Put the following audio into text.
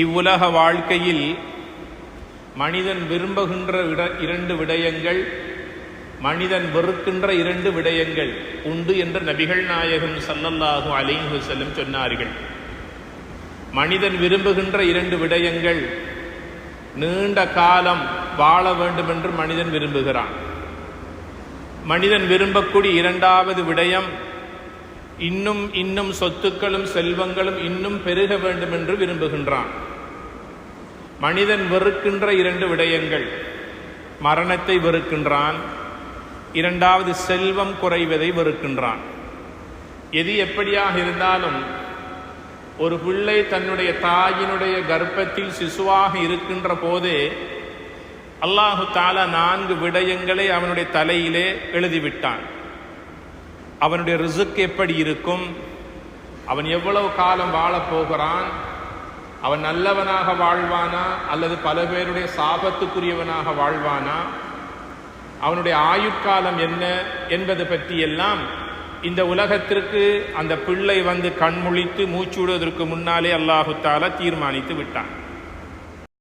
இவ்வுலக வாழ்க்கையில் மனிதன் விரும்புகின்ற விட இரண்டு விடயங்கள் மனிதன் வெறுக்கின்ற இரண்டு விடயங்கள் உண்டு என்று நபிகள் நாயகம் சல்லல்லாஹு அலைஹி செல்லும் சொன்னார்கள். மனிதன் விரும்புகின்ற இரண்டு விடயங்கள் நீண்ட காலம் வாழ வேண்டும் என்று மனிதன் விரும்புகிறான். மனிதன் விரும்பக்கூடிய இரண்டாவது விடயம் இன்னும் இன்னும் சொத்துக்களும் செல்வங்களும் இன்னும் பெருக வேண்டும் என்று விரும்புகின்றான். மனிதன் வெறுக்கின்ற இரண்டு விடயங்கள். மரணத்தை வெறுக்கின்றான். இரண்டாவது செல்வம் குறைவதை வெறுக்கின்றான். எது எப்படியாக இருந்தாலும் ஒரு பிள்ளை தன்னுடைய தாயினுடைய கர்ப்பத்தில் சிசுவாக இருக்கின்ற போதே அல்லாஹு தாலா நான்கு விடயங்களை அவனுடைய தலையிலே எழுதிவிட்டான். அவனுடைய ரிசுக் எப்படி இருக்கும்? அவன் எவ்வளவு காலம் வாழப் போகிறான்? அவன் நல்லவனாக வாழ்வானா? அல்லது பல பேருடைய சாபத்துக்குரியவனாக வாழ்வானா? அவனுடைய ஆயுட்காலம் என்ன என்பது பற்றியெல்லாம் இந்த உலகத்திற்கு அந்த பிள்ளை வந்து கண்முழித்து மூச்சுடுவதற்கு முன்னாலே அல்லாஹுத்தால தீர்மானித்து விட்டான்.